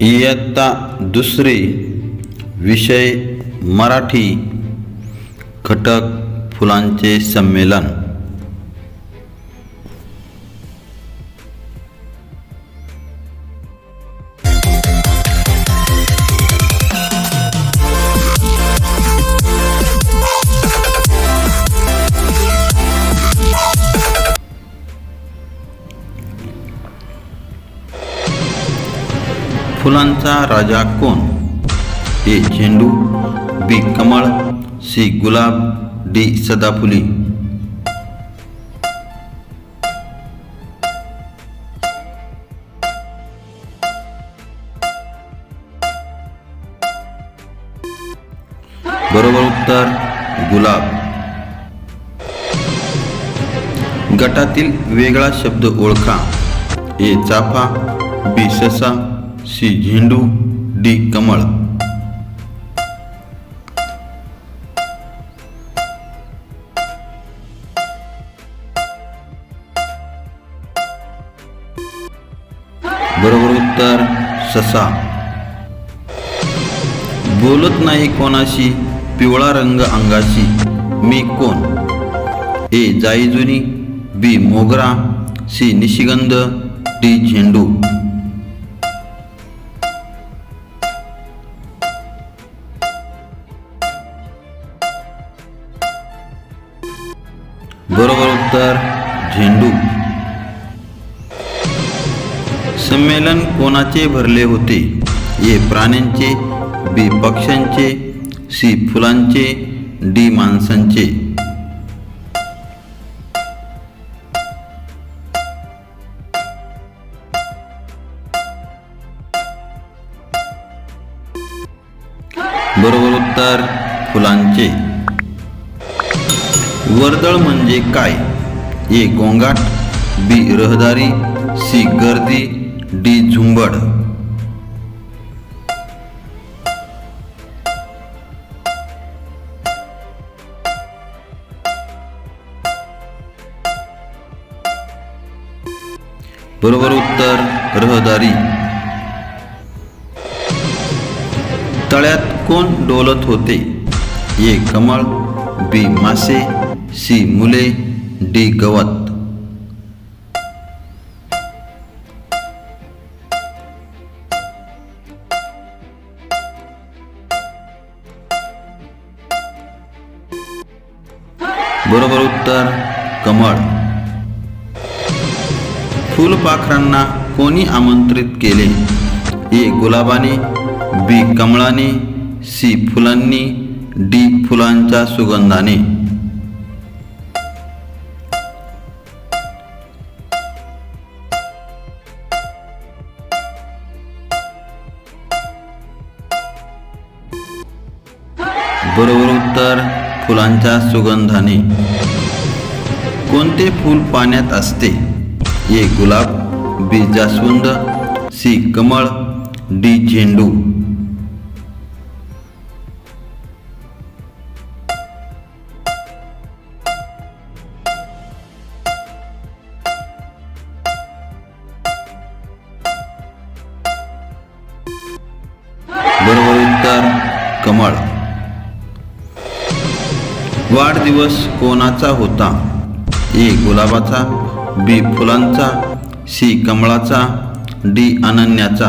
इयत्ता दुसरी विषय मराठी घटक फुलांचे संमेलन. फुलांचा राजा कोण? ए झेंडू बी कमळ सी गुलाब डी सदाफुली. बरोबर उत्तर गुलाब. गटातील वेगळा शब्द ओळखा. ए चाफा बी ससा सी झेंडू डी कमळ. बरोबर उत्तर ससा. बोलत नाही कोणाशी पिवळा रंग अंगाशी. मी कोण? ए जाईजुनी बी मोगरा. सी निशिगंध. डी झेंडू. बरोबर उत्तर झेंडू. संमेलन कोणाचे भरले होते? ए प्राण्यांचे बी पक्ष्यांचे सी फुलांचे डी माणसांचे. बरोबर उत्तर फुलांचे. वर्दळ म्हणजे काय? ए गोंगाट बी रहदारी सी गर्दी डी झुंबड. बरोबर उत्तर रहदारी. तळ्यात कोण डोलत होते? ए कमळ बी मासे सी मुले डी गवत. बरोबर उत्तर कमळ. फुलपाखरांना कोणी आमंत्रित केले? ए गुलाबाने बी कमळाने सी फुलांनी डी फुलांच्या सुगंधाने. बरोबर उत्तर फुलांच्या सुगंधाने. कोणते फूल पाण्यात असते? ए गुलाब बी जास्वंद सी कमळ डी झेंडू. बरोबर उत्तर कमळ. वाढदिवस कोणाचा होता? ए गुलाबाचा बी फुलांचा सी कमळाचा डी अनन्याचा.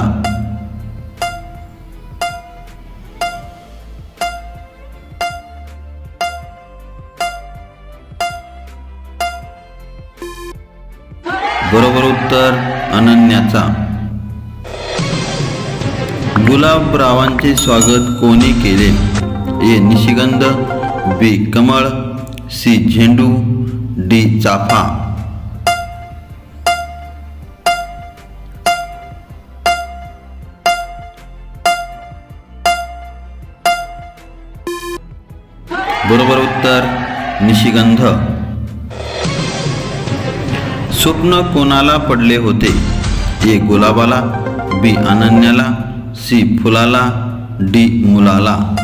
बरोबर उत्तर अनन्याचा. गुलाबरावांचे स्वागत कोणी केले? ए निशिगंध बी. कमळ सी. झेंडू डी. चाफा. बरोबर उत्तर निशिगंध. स्वप्न कोणाला पडले होते? ए. गुलाबाला बी. अनन्याला सी. फुलाला डी. मुलाला.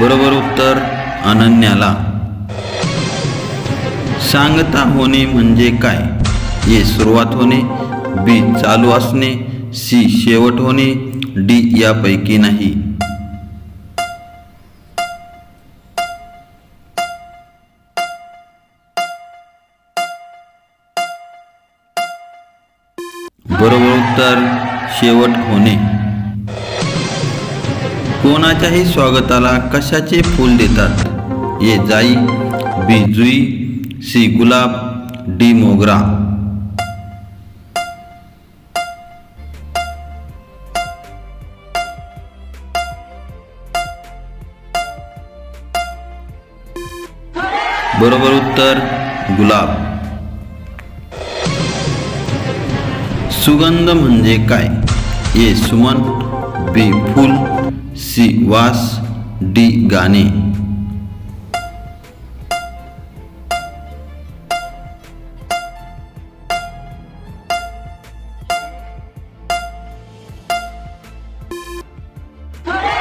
बरोबर उत्तर अनन्याला. सांगता होणे म्हणजे काय? ए सुरुवात होणे बी चालू असणे सी शेवट होणे डी यापैकी नाही. बरोबर उत्तर शेवट होणे. कोणाच्याही स्वागताला कशाचे फूल देतात? ए जाई बी जुई सी गुलाब डी मोगरा. बरोबर उत्तर गुलाब. सुगंध म्हणजे काय? ए सुमन बी फूल. सी वास डी गाणे.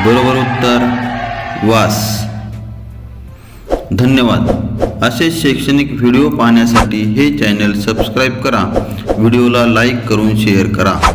बरोबर उत्तर वास. धन्यवाद. असे शैक्षणिक व्हिडिओ पाहण्यासाठी हे चॅनल सबस्क्राईब करा. व्हिडिओला लाईक करून शेअर करा.